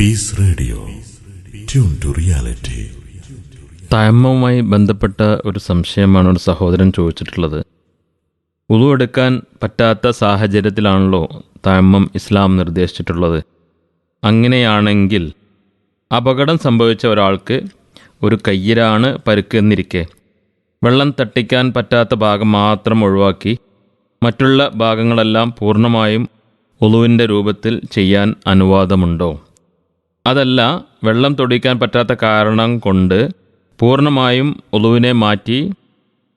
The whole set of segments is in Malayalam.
പീസ് റേഡിയോ റിയാലിറ്റി തയമ്മവുമായി ബന്ധപ്പെട്ട ഒരു സംശയമാണ് ഒരു സഹോദരൻ ചോദിച്ചിട്ടുള്ളത്. ഉളു എടുക്കാൻ പറ്റാത്ത സാഹചര്യത്തിലാണല്ലോ തയമ്മം ഇസ്ലാം നിർദ്ദേശിച്ചിട്ടുള്ളത്. അങ്ങനെയാണെങ്കിൽ അപകടം സംഭവിച്ച ഒരാൾക്ക് ഒരു കയ്യിലാണ് പരുക്കെന്നിരിക്കെ വെള്ളം തട്ടിക്കാൻ പറ്റാത്ത ഭാഗം മാത്രം ഒഴിവാക്കി മറ്റുള്ള ഭാഗങ്ങളെല്ലാം പൂർണമായും ഉളുവിന്റെ രൂപത്തിൽ ചെയ്യാൻ അനുവാദമുണ്ടോ? അതല്ല വെള്ളം തൊടിക്കാൻ പറ്റാത്ത കാരണം കൊണ്ട് പൂർണമായും ഒളുവിനെ മാറ്റി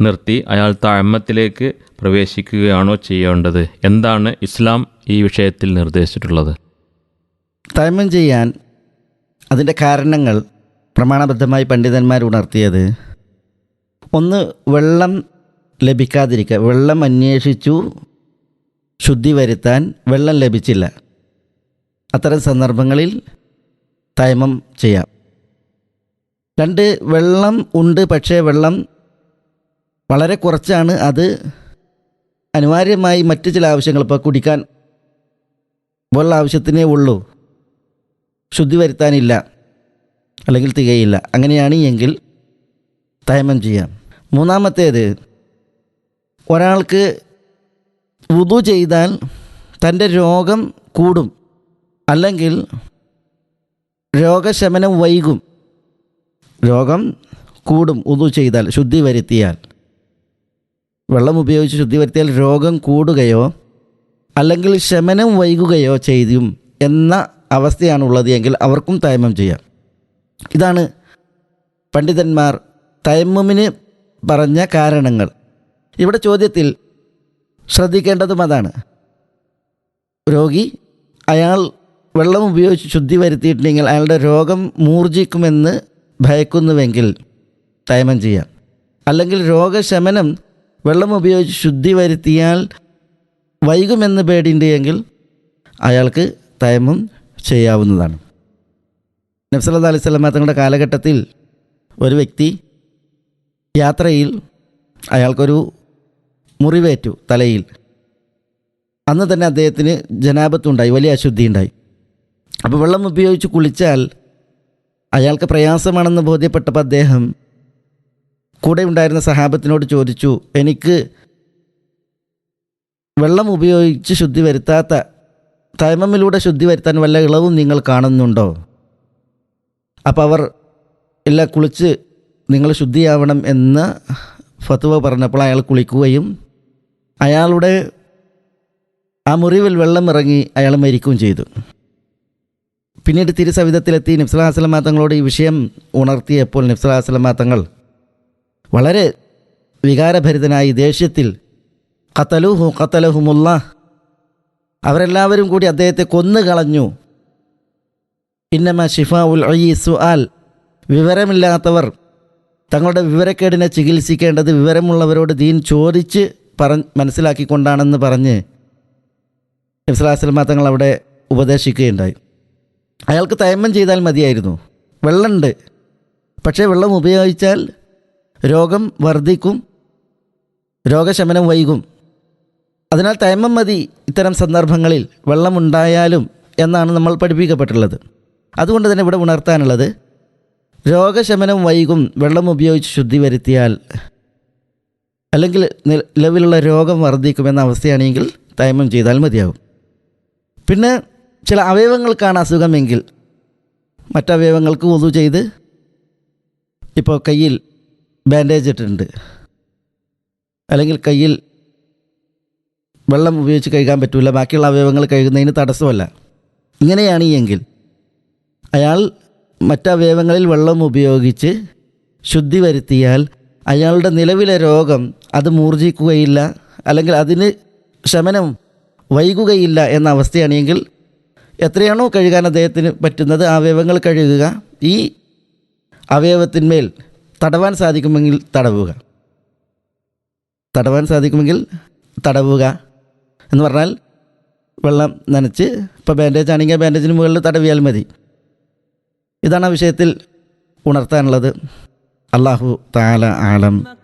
നിർത്തി അയാൾ താഴ്മത്തിലേക്ക് പ്രവേശിക്കുകയാണോ ചെയ്യേണ്ടത്? എന്താണ് ഇസ്ലാം ഈ വിഷയത്തിൽ നിർദ്ദേശിച്ചിട്ടുള്ളത്? തൈമം ചെയ്യാൻ അതിന്റെ കാരണങ്ങൾ പ്രമാണബദ്ധമായി പണ്ഡിതന്മാർ ഉണർത്തിയത് ഒന്ന് വെള്ളം ലഭിക്കാതിരിക്കുക. വെള്ളം അന്വേഷിച്ചു ശുദ്ധി വരുത്താൻ വെള്ളം ലഭിച്ചില്ല. അത്തരം സന്ദർഭങ്ങളിൽ തൈമം ചെയ്യാം. രണ്ട് വെള്ളം ഉണ്ട് പക്ഷേ വെള്ളം വളരെ കുറച്ചാണ്. അത് അനിവാര്യമായി മറ്റു ചില ആവശ്യങ്ങൾ ഇപ്പോൾ കുടിക്കാൻ വെള്ളം ആവശ്യത്തിനേ ഉള്ളൂ. ശുദ്ധി വരുത്താനില്ല അല്ലെങ്കിൽ തികയില്ല. അങ്ങനെയാണ് എങ്കിൽ തയമം ചെയ്യാം. മൂന്നാമത്തേത് ഒരാൾക്ക് വുതു ചെയ്താൽ തന്റെ രോഗം കൂടും. അല്ലെങ്കിൽ രോഗശമനം വൈകും. രോഗം കൂടും ഉതു ചെയ്താൽ ശുദ്ധി വരുത്തിയാൽ. വെള്ളം ഉപയോഗിച്ച് ശുദ്ധി വരുത്തിയാൽ രോഗം കൂടുകയോ അല്ലെങ്കിൽ ശമനം വൈകുകയോ ചെയ്യും എന്ന അവസ്ഥയാണുള്ളത് എങ്കിൽ അവർക്കും തയമം ചെയ്യാം. ഇതാണ് പണ്ഡിതന്മാർ തയമ്മുമിന് പറഞ്ഞ കാരണങ്ങൾ. ഇവിടെ ചോദ്യത്തിൽ ശ്രദ്ധിക്കേണ്ടതും അതാണ്. രോഗി അയാൾ വെള്ളം ഉപയോഗിച്ച് ശുദ്ധി വരുത്തിയിട്ടുണ്ടെങ്കിൽ അയാളുടെ രോഗം മൂർജിക്കുമെന്ന് ഭയക്കുന്നുവെങ്കിൽ തയമം ചെയ്യാം. അല്ലെങ്കിൽ രോഗശമനം വെള്ളം ഉപയോഗിച്ച് ശുദ്ധി വരുത്തിയാൽ വൈകുമെന്ന് പേടിയുണ്ട് എങ്കിൽ അയാൾക്ക് തയമം ചെയ്യാവുന്നതാണ്. നബ്സല്ലാ അലൈഹി സ്വലമ തങ്ങളുടെ കാലഘട്ടത്തിൽ ഒരു വ്യക്തി യാത്രയിൽ അയാൾക്കൊരു മുറിവേറ്റു തലയിൽ. അന്ന് തന്നെ അദ്ദേഹത്തിന് ജനാപത്തുണ്ടായി വലിയ അശുദ്ധി ഉണ്ടായി അപ്പോൾ വെള്ളം ഉപയോഗിച്ച് കുളിച്ചാൽ അയാൾക്ക് പ്രയാസമാണെന്ന് ബോധ്യപ്പെട്ടപ്പോൾ അദ്ദേഹം കൂടെ ഉണ്ടായിരുന്ന സഹാബത്തിനോട് ചോദിച്ചു എനിക്ക് വെള്ളം ഉപയോഗിച്ച് ശുദ്ധി വരുത്താത്ത തൈമമിലൂടെ ശുദ്ധി വരുത്താൻ വല്ല ഇളവും നിങ്ങൾ കാണുന്നുണ്ടോ? അപ്പോൾ അവർ ഇല്ല കുളിച്ച് നിങ്ങൾ ശുദ്ധിയാവണം എന്ന് ഫത്തുവ പറഞ്ഞപ്പോൾ അയാൾ കുളിക്കുകയും അയാളുടെ ആ മുറിവിൽ വെള്ളം ഇറങ്ങി അയാൾ മരിക്കുകയും ചെയ്തു. പിന്നീട് തിരുസവിധത്തിലെത്തി നിഫ്സലാസ്ലമാ തങ്ങളോട് ഈ വിഷയം ഉണർത്തിയപ്പോൾ നിഫ്സലാസ്ലമാ തങ്ങൾ വളരെ വികാരഭരിതനായി ദേഷ്യത്തിൽ കത്തലുഹു കത്തലഹുമുള്ള അവരെല്ലാവരും കൂടി അദ്ദേഹത്തെ കൊന്നുകളഞ്ഞു. ഇന്നമ ഷിഫ ഉൽ സുആൽ. വിവരമില്ലാത്തവർ തങ്ങളുടെ വിവരക്കേടിനെ ചികിത്സിക്കേണ്ടത് വിവരമുള്ളവരോട് ദീൻ ചോദിച്ച് പറ മനസ്സിലാക്കിക്കൊണ്ടാണെന്ന് പറഞ്ഞ് ഇസ്ലാസ്ലമ തങ്ങൾ അവിടെ ഉപദേശിക്കുകയുണ്ടായി. അയാൾക്ക് തയമ്മം ചെയ്താൽ മതിയായിരുന്നു. വെള്ളമുണ്ട്. പക്ഷേ വെള്ളം ഉപയോഗിച്ചാൽ രോഗം വർദ്ധിക്കും രോഗശമനം വൈകും. അതിനാൽ തയമ്മം മതി ഇത്തരം സന്ദർഭങ്ങളിൽ വെള്ളമുണ്ടായാലും എന്നാണ് നമ്മൾ പഠിപ്പിക്കപ്പെട്ടുള്ളത് അതുകൊണ്ട് തന്നെ ഇവിടെ ഉണർത്താനുള്ളത് രോഗശമനം വൈകും വെള്ളം ഉപയോഗിച്ച് ശുദ്ധി വരുത്തിയാൽ അല്ലെങ്കിൽ നിലവിലുള്ള രോഗം വർദ്ധിക്കുമെന്ന അവസ്ഥയാണെങ്കിൽ തയമം ചെയ്താൽ മതിയാകും. പിന്നെ ചില അവയവങ്ങൾക്കാണ് അസുഖമെങ്കിൽ മറ്റവയവങ്ങൾക്ക് ഒതു ചെയ്ത് ഇപ്പോൾ കയ്യിൽ ബാൻഡേജ് ഇട്ടിട്ടുണ്ട്. അല്ലെങ്കിൽ കയ്യിൽ വെള്ളം ഉപയോഗിച്ച് കഴുകാൻ പറ്റില്ല ബാക്കിയുള്ള അവയവങ്ങൾ കഴുകുന്നതിന് തടസ്സമല്ല. ഇങ്ങനെയാണ് എങ്കിൽ അയാൾ മറ്റവയവങ്ങളിൽ വെള്ളം ഉപയോഗിച്ച് ശുദ്ധി വരുത്തിയാൽ അയാളുടെ നിലവിലെ രോഗം അത് മൂർജിക്കുകയില്ല അല്ലെങ്കിൽ അതിന് ശമനം വൈകുകയില്ല എന്ന അവസ്ഥയാണെങ്കിൽ എത്രയാണോ കഴുകാൻ അദ്ദേഹത്തിന് പറ്റുന്നത് അവയവങ്ങൾ കഴുകുക. ഈ അവയവത്തിന്മേൽ തടവാൻ സാധിക്കുമെങ്കിൽ തടവുക. തടവാൻ സാധിക്കുമെങ്കിൽ തടവുക എന്ന് പറഞ്ഞാൽ വെള്ളം നനച്ച് ഇപ്പോൾ ബാൻഡേജ് ആണെങ്കിൽ ബാൻഡേജിന് മുകളിൽ തടവിയാൽ മതി. ഇതാണ് ആ വിഷയത്തിൽ ഉണർത്താനുള്ളത്. അള്ളാഹു താല ആലം.